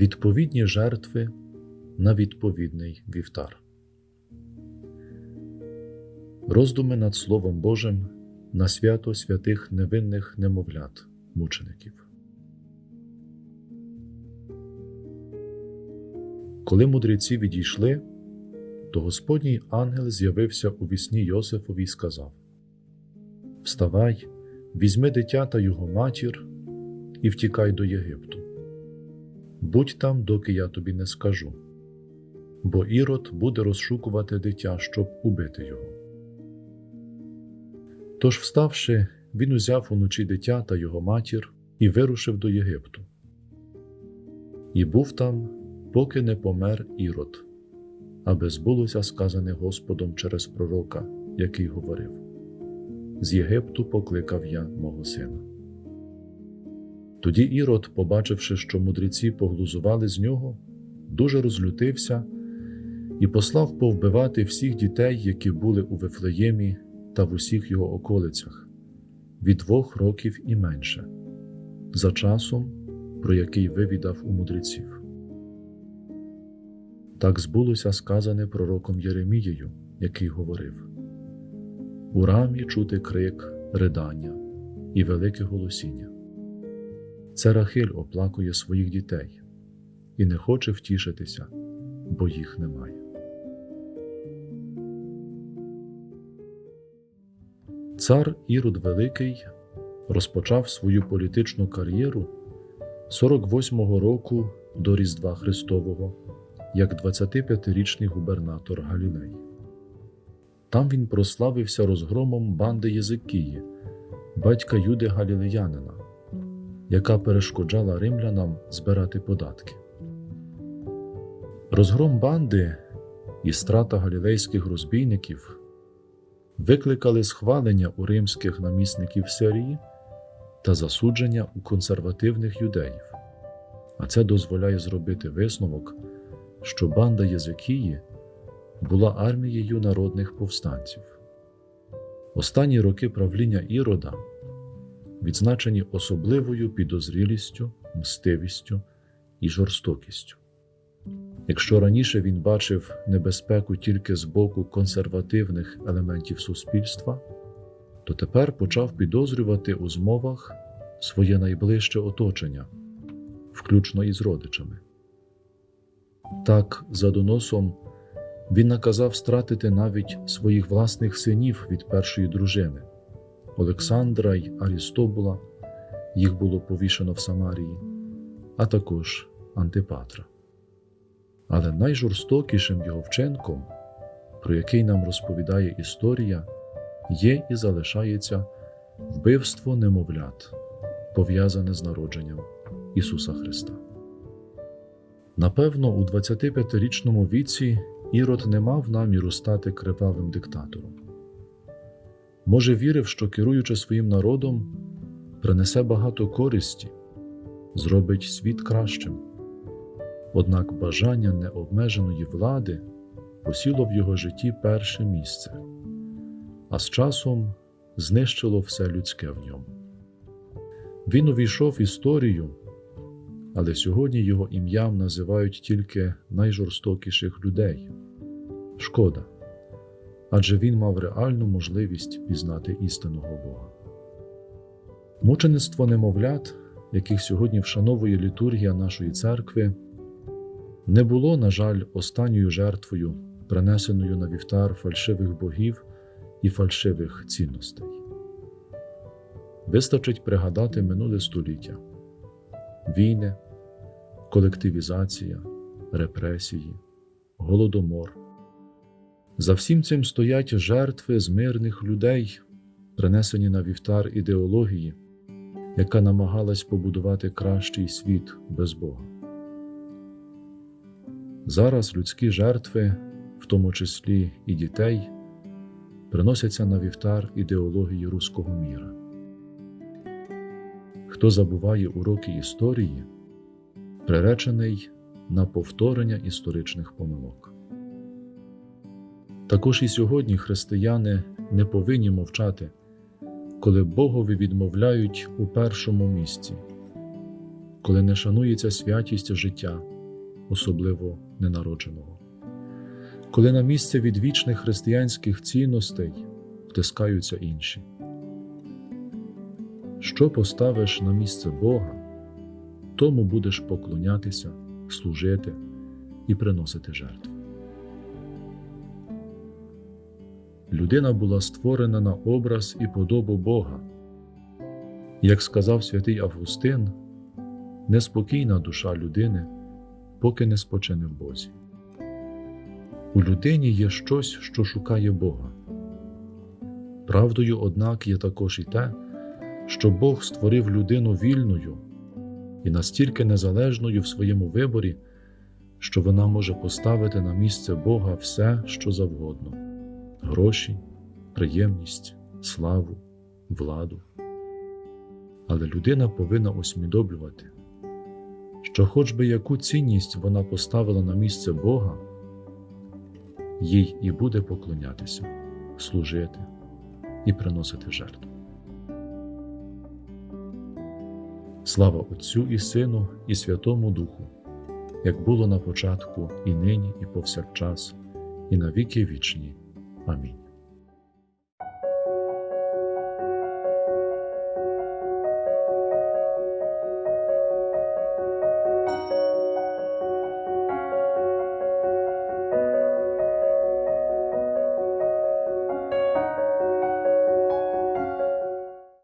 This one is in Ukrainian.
Відповідні жертви на відповідний вівтар. Роздуми над Словом Божим на свято святих невинних немовлят, мучеників. Коли мудреці відійшли, то Господній ангел з'явився у вісні Йосифові й сказав: Вставай, візьми дитя та його матір і втікай до Єгипту. Будь там, доки я тобі не скажу, бо Ірод буде розшукувати дитя, щоб убити його. Тож, вставши, він узяв уночі дитя та його матір і вирушив до Єгипту. І був там, поки не помер Ірод, аби збулося сказане Господом через пророка, який говорив: З Єгипту покликав я мого сина. Тоді Ірод, побачивши, що мудреці поглузували з нього, дуже розлютився і послав повбивати всіх дітей, які були у Вифлеємі та в усіх його околицях, від двох років і менше, за часом, про який вивідав у мудреців. Так збулося сказане пророком Єремією, який говорив: У рамі чути крик, ридання і велике голосіння. Це Рахиль оплакує своїх дітей і не хоче втішитися, бо їх немає. Цар Ірод Великий розпочав свою політичну кар'єру 48-го року до Різдва Христового як 25-річний губернатор Галілей. Там він прославився розгромом банди Єзикії, батька Юди Галілеянина, яка перешкоджала римлянам збирати податки. Розгром банди і страта галілейських розбійників викликали схвалення у римських намісників Сирії та засудження у консервативних юдеїв, а це дозволяє зробити висновок, що банда Єзикії була армією народних повстанців. Останні роки правління Ірода відзначені особливою підозрілістю, мстивістю і жорстокістю. Якщо раніше він бачив небезпеку тільки з боку консервативних елементів суспільства, то тепер почав підозрювати у змовах своє найближче оточення, включно із родичами. Так, за доносом, він наказав стратити навіть своїх власних синів від першої дружини Олександра й Арістобула, їх було повішено в Самарії, а також Антипатра. Але найжорстокішим його вчинком, про який нам розповідає історія, є і залишається вбивство немовлят, пов'язане з народженням Ісуса Христа. Напевно, у 25-річному віці Ірод не мав наміру стати кривавим диктатором. Може, вірив, що керуючи своїм народом, принесе багато користі, зробить світ кращим. Однак бажання необмеженої влади посіло в його житті перше місце, а з часом знищило все людське в ньому. Він увійшов в історію, але сьогодні його ім'ям називають тільки найжорстокіших людей. Шкода, адже він мав реальну можливість пізнати істинного Бога. Мучеництво немовлят, яких сьогодні вшановує літургія нашої церкви не було, на жаль, останньою жертвою, принесеною на вівтар фальшивих богів і фальшивих цінностей. Вистачить пригадати минуле століття війни, колективізація, репресії, голодомор. За всім цим стоять жертви з мирних людей, принесені на вівтар ідеології, яка намагалась побудувати кращий світ без Бога. Зараз людські жертви, в тому числі і дітей, приносяться на вівтар ідеології руського міра. Хто забуває уроки історії, приречений на повторення історичних помилок. Також і сьогодні християни не повинні мовчати, коли Богові відмовляють у першому місці, коли не шанується святість життя, особливо ненародженого, коли на місце відвічних християнських цінностей втискаються інші. Що поставиш на місце Бога, тому будеш поклонятися, служити і приносити жертви. Людина була створена на образ і подобу Бога. Як сказав святий Августин, неспокійна душа людини, поки не спочине в Бозі. У людині є щось, що шукає Бога. Правдою, однак, є також і те, що Бог створив людину вільною і настільки незалежною в своєму виборі, що вона може поставити на місце Бога все, що завгодно гроші, приємність, славу, владу. Але людина повинна усвідомлювати, що хоч би яку цінність вона поставила на місце Бога, їй і буде поклонятися, служити і приносити жертву. Слава Отцю і Сину, і Святому Духу, як було на початку, і нині, і повсякчас, і на віки вічні. Amém.